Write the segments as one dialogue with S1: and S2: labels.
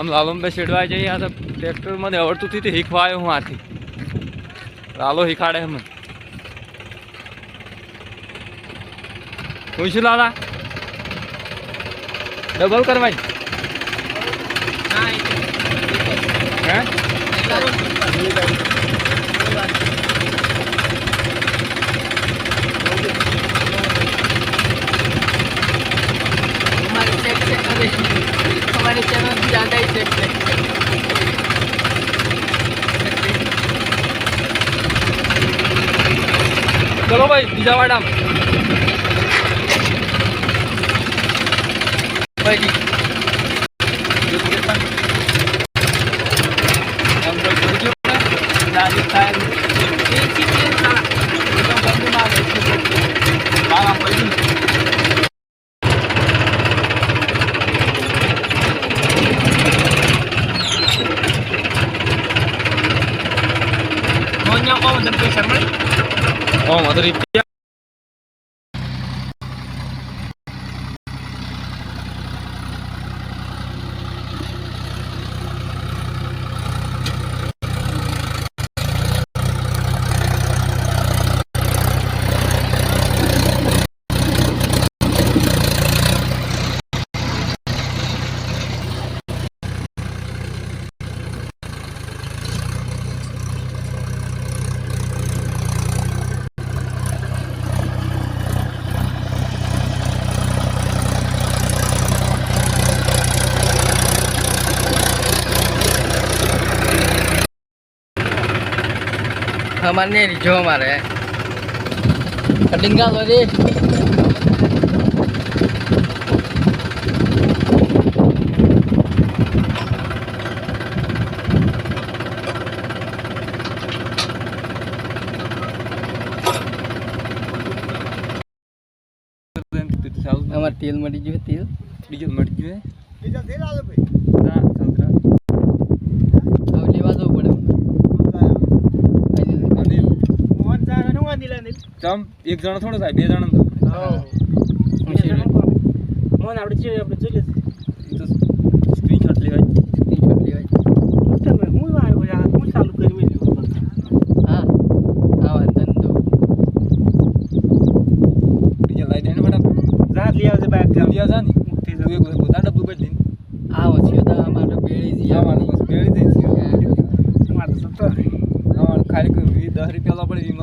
S1: આમ લાલમ બે શેડવા જઈએ આ તો ટ્રેક્ટર મને આવડતું હતી શીખવાયો હું આથી. લાલો શીખાડે મને. પૂછ્યું લાલા? ડબલ કરવાની હે? ચલો ભાઈ બીજા વાડામ ભાઈ Oh, 哦，我这里。
S2: हमारे नहीं जो हमारे है कटिंग का लो रे हमारे तेल मरी जो है तेल
S1: ડીઝલ મળી ગયું
S3: બીજા તેલ આલો
S1: હે ના તમ એક જણ થોડો થાય બે જણ જણા
S3: મોન આપણે જોઈએ આપણે જોઈ
S1: લઈશું તો સ્ક્રીનશોટ લેવાય.
S2: સ્ક્રીનશોટ લેવાય.
S3: તમે હું આવ્યો યાર? ચાલુ કરી
S2: હા. હા વાંધો
S1: બીજા લઈ દેને મેડમ
S3: જા લઈ આવજે બાઈક
S1: લઈ આવજા ને. તું એક પોતા ડબ્બુ
S2: ભરી
S1: આવો છે તો અમારે બેળી
S3: જઈ બેળી જઈ
S1: છે. ખાલી દસ રૂપિયા
S3: લો
S2: પણ
S1: વીમો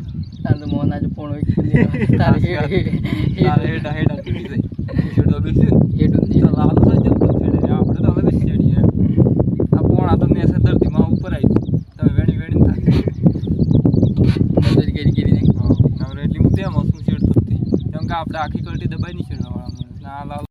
S1: સજ્જન તો છેડે આપણે આ આખી કલટી દબાઈ નહીં શેડવા વાળા ના લાલો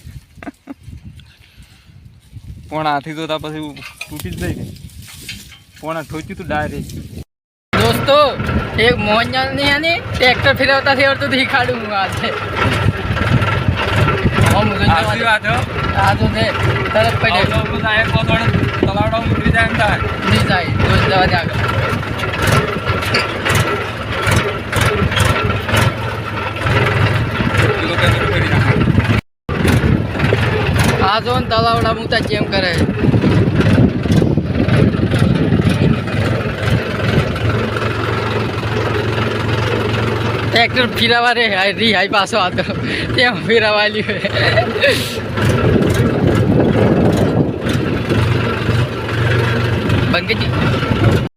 S1: કોણ હાથી જોતા પછી તૂટી જ નહીં કોણ ઠોચ્યું તું ડાયરેક્ટ
S2: દોસ્તો એક મોહનલાલની આને ટ્રેક્ટર ફેરવતા ફેરવતું દેખાડું હું આજે
S1: તલાવડા ઉતરી જાય એમ થાય.
S2: જાય દોસ્ત જવા આગળ. આ જો ને તલાવડા મૂતા કેમ કરે? ટ્રેક્ટર ફિરાવા રે રી હાઈ પાછો હતો તેમ ફિરાવાલી બંગજી